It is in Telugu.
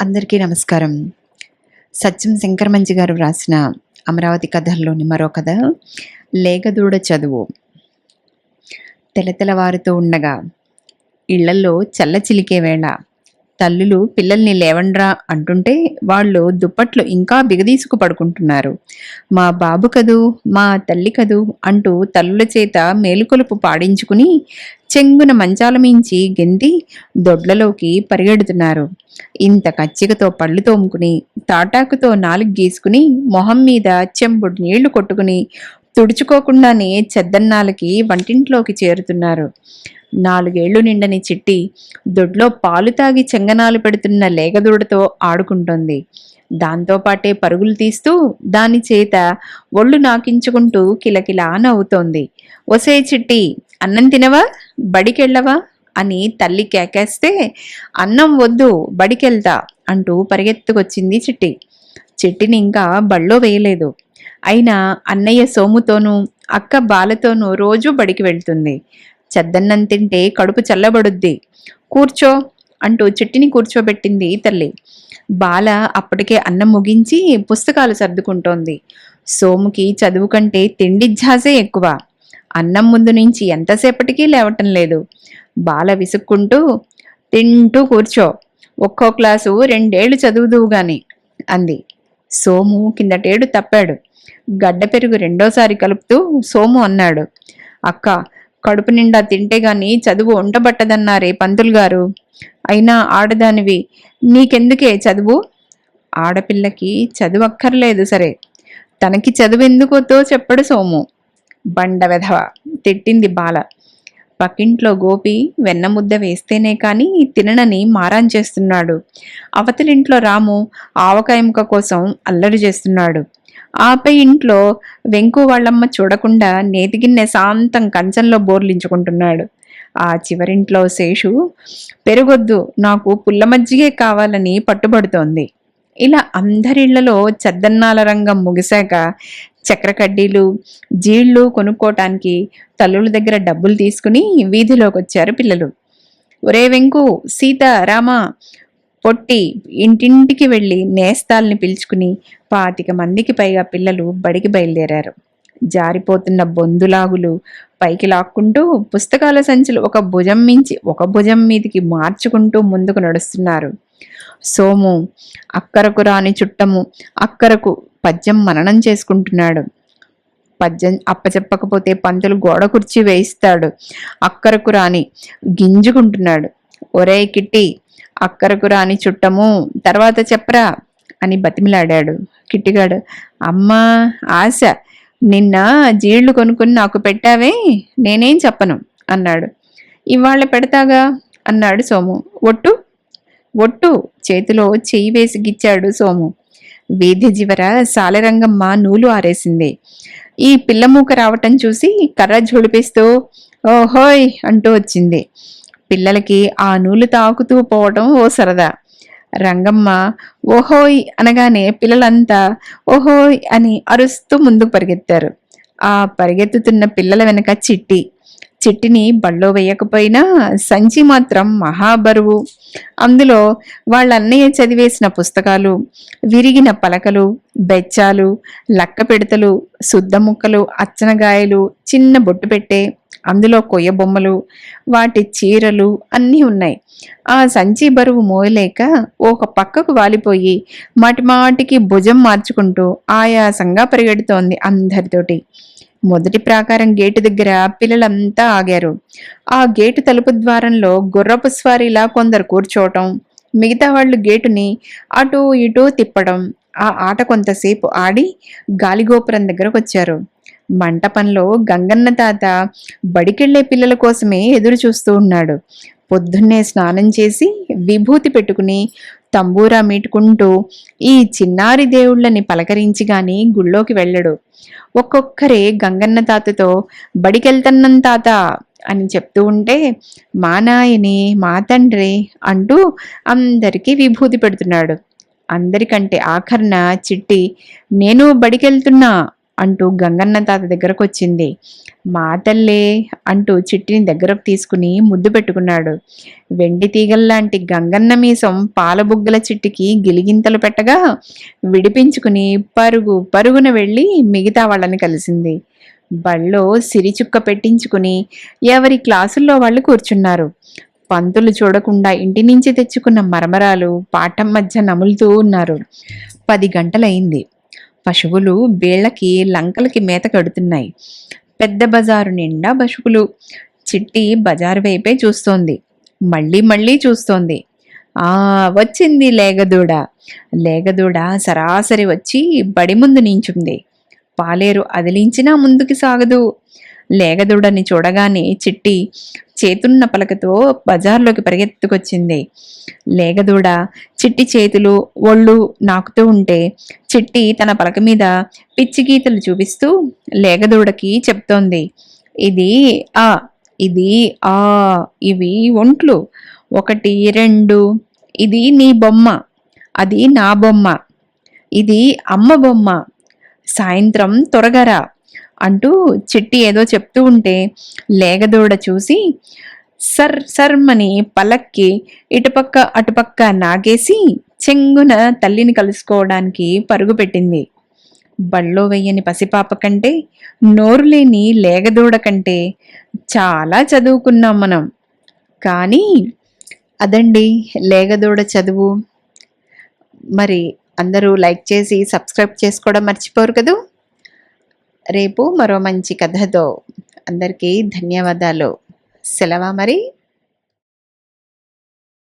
అందరికీ నమస్కారం. సత్యం శంకరమంచి గారు వ్రాసిన అమరావతి కథల్లోని మరో కథ లేగదూడ చదువు. తెలతెలవారుతూ ఉండగా ఇళ్ళలో చల్ల చిలికే వేళ. తల్లులు పిల్లల్ని లేవండ్రా అంటుంటే వాళ్ళు దుప్పట్లు ఇంకా బిగదీసుకు పడుకుంటున్నారు. మా బాబు కదూ మా తల్లి కదూ అంటూ తల్లుల చేత మేలుకొలుపు పాడించుకుని చెంగున మంచాల మించి గెంతి దొడ్లలోకి పరిగెడుతున్నారు. ఇంత కచ్చికతో పళ్ళు తోముకుని తాటాకుతో నాలుగు గీసుకుని మొహం మీద చెంబుడు నీళ్ళు కొట్టుకుని తుడుచుకోకుండానే చెద్దన్నాలకి వంటింట్లోకి చేరుతున్నారు. నాలుగేళ్ళు నిండని చిట్టి దొడ్లో పాలు తాగి చెంగనాలు పెడుతున్న లేగదూడతో ఆడుకుంటోంది. దాంతోపాటే పరుగులు తీస్తూ దాని చేత ఒళ్ళు నాకించుకుంటూ కిలకిలా నవ్వుతోంది. ఒసే చిట్టి అన్నం తినవా? బడికెళ్ళవా? అని తల్లి కేకేస్తే అన్నం వద్దు బడికెళ్తా అంటూ పరిగెత్తుకొచ్చింది చిట్టి. చిట్టిని ఇంకా బళ్ళో వేయలేదు. అయినా అన్నయ్య సోముతోనూ అక్క బాలతోనూ రోజూ బడికి వెళ్తుంది. చెద్దన్నం తింటే కడుపు చల్లబడుద్ది. కూర్చో అంటూ చిట్టిని కూర్చోబెట్టింది తల్లి. బాల అప్పటికే అన్నం ముగించి పుస్తకాలు సర్దుకుంటోంది. సోముకి చదువు కంటే తిండి ఝాసే ఎక్కువ. అన్నం ముందు నుంచి ఎంతసేపటికి లేవటం లేదు. బాల విసుక్కుంటూ తింటూ కూర్చో. ఒక్కో క్లాసు రెండేళ్ళు చదువుదువు గాని అంది. సోము కిందటేడు తప్పాడు. గడ్డ పెరుగు రెండోసారి కలుపుతూ సోము అన్నాడు. అక్క కడుపు నిండా తింటే గాని చదువు ఉండబట్టదన్నారే పంతులు గారు. అయినా ఆడదానివి నీకెందుకే చదువు? ఆడపిల్లకి చదువు అక్కర్లేదు సరే. తనకి చదువు ఎందుకోతో చెప్పడు సోము. బండ వెధవ తిట్టింది బాల. పక్కింట్లో గోపి వెన్న ముద్ద వేస్తేనే కానీ తిననని మారాన్ చేస్తున్నాడు. అవతలింట్లో రాము ఆవకాయ ముక్క కోసం అల్లరి చేస్తున్నాడు. ఆపై ఇంట్లో వెంకు వాళ్ళమ్మ చూడకుండా నేతిగిన్నె శాంతం కంచంలో బోర్లించుకుంటున్నాడు. ఆ చివరింట్లో శేషు పెరుగొద్దు నాకు పుల్ల మజ్జిగే కావాలని పట్టుబడుతోంది. ఇలా అందరిళ్ళలో చద్దన్నాల రంగం ముగిశాక చక్ర కడ్డీలు జీళ్ళు కొనుక్కోటానికి తల్లుల దగ్గర డబ్బులు తీసుకుని వీధిలోకి వచ్చారు పిల్లలు. ఒరే వెంకు సీత రామ పొట్టి ఇంటింటికి వెళ్ళి నేస్తాల్ని పిలుచుకుని పాతిక మందికి పైగా పిల్లలు బడికి బయలుదేరారు. జారిపోతున్న బొందులాగులు పైకి లాక్కుంటూ పుస్తకాల సంచులు ఒక భుజం మించి ఒక భుజం మీదికి మార్చుకుంటూ ముందుకు నడుస్తున్నారు. సోము అక్కరకు రాని చుట్టము అక్కరకు పద్యం మననం చేసుకుంటున్నాడు. పద్యం అప్పచెప్పకపోతే పంతులు గోడ కుర్చీ వేయిస్తాడు. అక్కరకు రాని గింజుకుంటున్నాడు. ఒరే కిట్టి అక్కరకు రాని చుట్టము తర్వాత చెప్పరా అని బతిమిలాడాడు. కిట్టిగాడు అమ్మా ఆశ నిన్న జీళ్ళు కొనుక్కుని నాకు పెట్టావే నేనేం చెప్పను అన్నాడు. ఇవాళ పెడతాగా అన్నాడు సోము. ఒట్టు? ఒట్టు చేతిలో చెయ్యి వేసి గిచ్చాడు సోము. వీధి చివర సాలరంగమ్మ నూలు ఆరేసింది. ఈ పిల్లమూక రావటం చూసి కర్ర జోడిపిస్తూ ఓహోయ్ అంటూ వచ్చింది. పిల్లలకి ఆ నూలు తాకుతూ పోవటం ఓ సరదా. రంగమ్మ ఓహోయ్ అనగానే పిల్లలంతా ఓహోయ్ అని అరుస్తూ ముందుకు పరిగెత్తారు. ఆ పరిగెత్తుతున్న పిల్లల వెనక చిట్టి. చిట్టిని బళ్ళో వేయకపోయినా సంచి మాత్రం మహాబరువు. అందులో వాళ్ళ అన్నయ్య చదివేసిన పుస్తకాలు విరిగిన పలకలు బెచ్చాలు లక్క పిడతలు శుద్ధ ముక్కలు అచ్చనగాయలు చిన్న బొట్టు పెట్టే అందులో కొయ్య బొమ్మలు వాటి చీరలు అన్నీ ఉన్నాయి. ఆ సంచి బరువు మోయలేక ఒక పక్కకు వాలిపోయి మాటిమాటికి భుజం మార్చుకుంటూ ఆయాసంగా పరిగెడుతోంది అందరితోటి. మొదటి ప్రాకారం గేటు దగ్గర పిల్లలంతా ఆగారు. ఆ గేటు తలుపు ద్వారంలో గుర్రపు స్వారీలా కొందరు కూర్చోవటం మిగతా వాళ్ళు గేటుని అటు ఇటు తిప్పడం ఆ ఆట కొంతసేపు ఆడి గాలిగోపురం దగ్గరకు వచ్చారు మంటపంలో గంగన్న తాత బడికెళ్ళే పిల్లల కోసమే ఎదురు చూస్తూ ఉన్నాడు. పొద్దున్నే స్నానం చేసి విభూతి పెట్టుకుని తంబూరా మీటుకుంటూ ఈ చిన్నారి దేవుళ్ళని పలకరించి గాని గుళ్ళోకి వెళ్ళడు. ఒక్కొక్కరే గంగన్న తాతతో బడికెళ్తన్నం తాత అని చెప్తూ ఉంటే మా నాయని మా తండ్రి అంటూ అందరికీ విభూతి పెడుతున్నాడు. అందరికంటే ఆఖరణ చిట్టి నేను బడికెళ్తున్నా అంటూ గంగన్న తాత దగ్గరకు వచ్చింది మా తల్లే అంటూ చిట్టిని దగ్గరకు తీసుకుని ముద్దు పెట్టుకున్నాడు. వెండి తీగల్లాంటి గంగన్న మీసం పాలబుగ్గల చిట్టికి గిలిగింతలు పెట్టగా విడిపించుకుని పరుగు పరుగున వెళ్ళి మిగతా వాళ్ళని కలిసింది. బళ్ళో సిరిచుక్క పెట్టించుకుని ఎవరి క్లాసుల్లో వాళ్ళు కూర్చున్నారు. పంతులు చూడకుండా ఇంటి నుంచి తెచ్చుకున్న మరమరాలు పాఠం మధ్య నములుతూ ఉన్నారు. పది గంటలయింది. పశువులు బీళ్ళకి లంకలకి మేత కడుతున్నాయి. పెద్ద బజారు నిండా పశువులు చిట్టి బజారు వైపే చూస్తోంది. మళ్ళీ మళ్ళీ చూస్తోంది. ఆ వచ్చింది లేగదూడ. లేగదూడ సరాసరి వచ్చి బడి ముందు నించుంది. పాలేరు అదిలించినా ముందుకి సాగదు. లేగదూడని చూడగానే చిట్టి చేతున్న పలకతో బజార్లోకి పరిగెత్తుకొచ్చింది. లేగదూడ చిట్టి చేతులు ఒళ్ళు నాకుతూ ఉంటే చిట్టి తన పలక మీద పిచ్చి గీతలు చూపిస్తూ లేగదూడకి చెప్తోంది. ఇది ఆ ఇది ఆ ఇవి ఒంట్లు. ఒకటి రెండు ఇది నీ బొమ్మ అది నా బొమ్మ ఇది అమ్మ బొమ్మ. సాయంత్రం త్వరగరా అంటూ చిట్టి ఏదో చెప్తూ ఉంటే లేగదూడ చూసి సర్ సర్మని పలక్కి ఇటుపక్క అటుపక్క నాగేసి చెంగున తల్లిని కలుసుకోవడానికి పరుగు పెట్టింది. బళ్ళో వెయ్యని పసిపాప కంటే నోరు లేని లేగదూడ కంటే చాలా చదువుకున్నాం మనం. కానీ అదండి లేగదూడ చదువు. మరి అందరూ లైక్ చేసి సబ్స్క్రైబ్ చేసుకోవడం మర్చిపోరు కదూ? రేపు మరో మంచి కథతో అందరికీ ధన్యవాదాలు. సెలవా మరి.